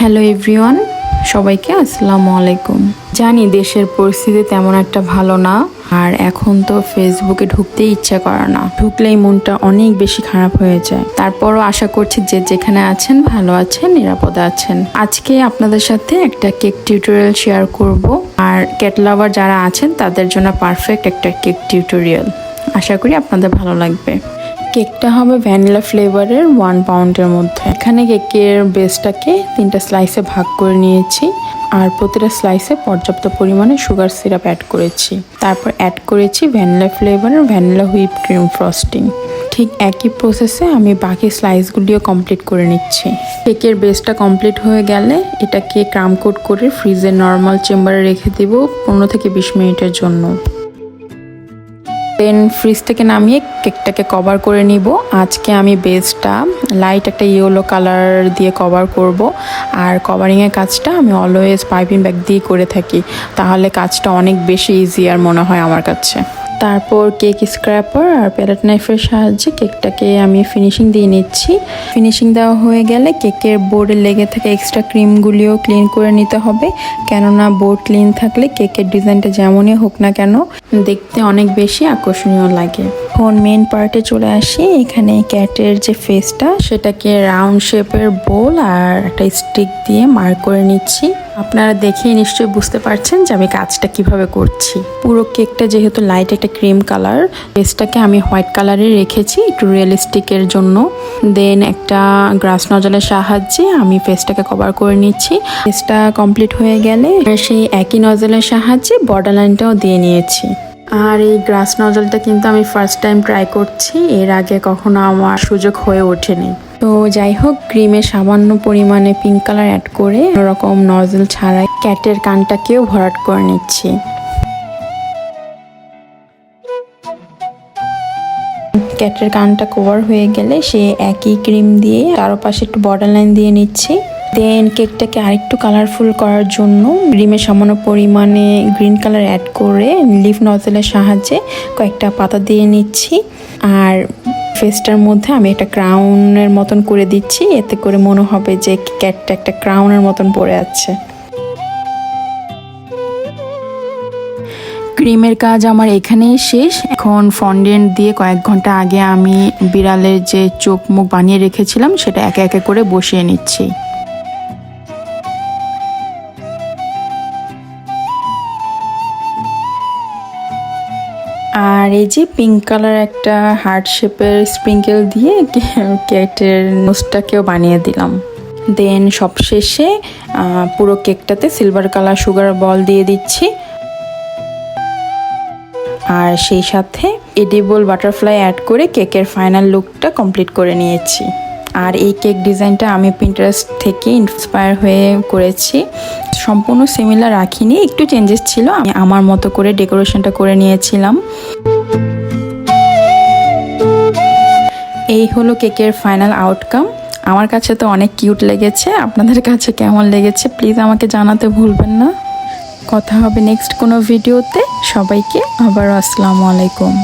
Hello everyone সবাইকে আসসালামু আলাইকুম। জানি দেশের পরিস্থিতি তেমন একটা ভালো না, আর এখন তো ফেসবুকে ঢুকতেই ইচ্ছা করে না। ঢুকলেই মনটা অনেক বেশি খারাপ হয়ে যায়। তারপরও আশা করছি যে যেখানে আছেন, ভালো আছেন, নিরাপদে আছেন। আজকে আপনাদের সাথে একটা কেক টিউটোরিয়াল শেয়ার করব, আর ক্যাট লাভার যারা আছেন, তাদের জন্য পারফেক্ট একটা কেক টিউটোরিয়াল। আশা করি আপনাদের ভালো লাগবে। কেকটা হবে ভ্যানিলা ফ্লেভারের ওয়ান পাউন্ডের মধ্যে। এখানে কেকের বেসটাকে তিনটা স্লাইসে ভাগ করে নিয়েছি আর প্রতিটা স্লাইসে পর্যাপ্ত পরিমাণে সুগার সিরাপ অ্যাড করেছি। তারপর অ্যাড করেছি ভ্যানিলা ফ্লেভারের ভ্যানিলা হুইপ ক্রিম ফ্রস্টিং ঠিক একই প্রসেসে আমি বাকি স্লাইসগুলিও কমপ্লিট করে নিচ্ছি। কেকের বেসটা কমপ্লিট হয়ে গেলে এটাকে ক্রাম কোট করে ফ্রিজে নর্মাল চেম্বারে রেখে দেব পনেরো থেকে বিশ মিনিটের জন্য। দেন ফ্রিজ থেকে নামিয়ে কেকটাকে কভার করে নিব। আজকে আমি বেসটা লাইট একটা ইয়েলো কালার দিয়ে কভার করব। আর কভারিংয়ের কাজটা আমি অলওয়েজ পাইপিং ব্যাগ দিয়ে করে থাকি। তাহলে কাজটা অনেক বেশি ইজি আর মনে হয় আমার কাছে। তারপর কেক স্ক্র্যাপার আর প্যালেট নাইফের সাহায্যে কেকটাকে আমি ফিনিশিং দিয়ে নিচ্ছি। ফিনিশিং দেওয়া হয়ে গেলে কেকের বোর্ডে লেগে থাকা এক্সট্রা ক্রিমগুলিও ক্লিন করে নিতে হবে। কেননা বোর্ড ক্লিন থাকলে কেকের ডিজাইনটা যেমনই হোক না কেন, দেখতে অনেক বেশি আকর্ষণীয় লাগে। এখন মেন পার্টে চলে আসি। এখানে ক্যাটের যে ফেসটা সেটাকে রাউন্ড শেপের বোল আর একটা স্টিক দিয়ে মার্ক করে নিচ্ছি। আপনারা দেখেই নিশ্চয়ই বুঝতে পারছেন যে আমি কাজটা কীভাবে করছি। পুরো কেকটা যেহেতু লাইট একটা ক্রিম কালার ফেসটাকে আমি হোয়াইট কালারে রেখেছি, একটু রিয়েলিস্টিকের জন্য। দেন একটা গ্রাস নজলের সাহায্যে আমি ফেসটাকে কভার করে নিচ্ছি। ফেসটা কমপ্লিট হয়ে গেলে সেই একই নজলের সাহায্যে বর্ডার লাইনটাও দিয়ে নিয়েছি। আর এই গ্রাস নজলটা কিন্তু আমি ফার্স্ট টাইম ট্রাই করছি, এর আগে কখনো আমার সুযোগ হয়ে ওঠেনি। তো যাই হোক, ক্রিমে সামান্য পরিমাণে পিঙ্ক কালার অ্যাড করে ওরকম নজল ছাড়াই ক্যাটের কানটাকেও ভরাট করে নিচ্ছি। ক্যাটের কানটা কভার হয়ে গেলে সে একই ক্রিম দিয়ে চারপাশে একটু বর্ডার লাইন দিয়ে নিচ্ছি। দেন কেকটাকে আরেকটু কালারফুল করার জন্য ক্রিমে সামান্য পরিমাণে গ্রিন কালার অ্যাড করে লিফ নজলের সাহায্যে কয়েকটা পাতা দিয়ে নিচ্ছি। আর ফেসটার মধ্যে আমি একটা ক্রাউনের মতন করে দিচ্ছি, এতে করে মনে হবে যে ক্যাটটা একটা ক্রাউনের মতন পরে আছে। ক্রিমের কাজ আমার এখানেই শেষ। এখন ফন্ডেন্ট দিয়ে কয়েক ঘণ্টা আগে আমি বিড়ালের যে চোখ মুখ বানিয়ে রেখেছিলাম, সেটা একে একে করে বসিয়ে নিচ্ছি। আর এই যে পিঙ্ক কালার একটা হার্ট শেপের স্প্রিঙ্কেল দিয়ে কেকের নোসটাকেও বানিয়ে দিলাম। দেন সবশেষে পুরো কেকটাতে সিলভার কালার সুগার বল দিয়ে দিচ্ছি। আর সেই সাথে এডিবল বাটারফ্লাই অ্যাড করে কেকের ফাইনাল লুকটা কমপ্লিট করে নিয়েছি। আর এই কেক ডিজাইনটা আমি প্রিন্টারেস্ট থেকে ইন্সপায়ার হয়ে করেছি। সম্পূর্ণ সিমিলার রাখিনি, একটু চেঞ্জেস ছিল, আমি আমার মতো করে ডেকোরেশনটা করে নিয়েছিলাম। এই হলো কেকের ফাইনাল আউটকাম আমার কাছে তো অনেক কিউট লেগেছে, আপনাদের কাছে কেমন লেগেছে প্লিজ আমাকে জানাতে ভুলবেন না। কথা হবে নেক্সট কোনো ভিডিওতে সবাইকে আবার আসসালামু আলাইকুম।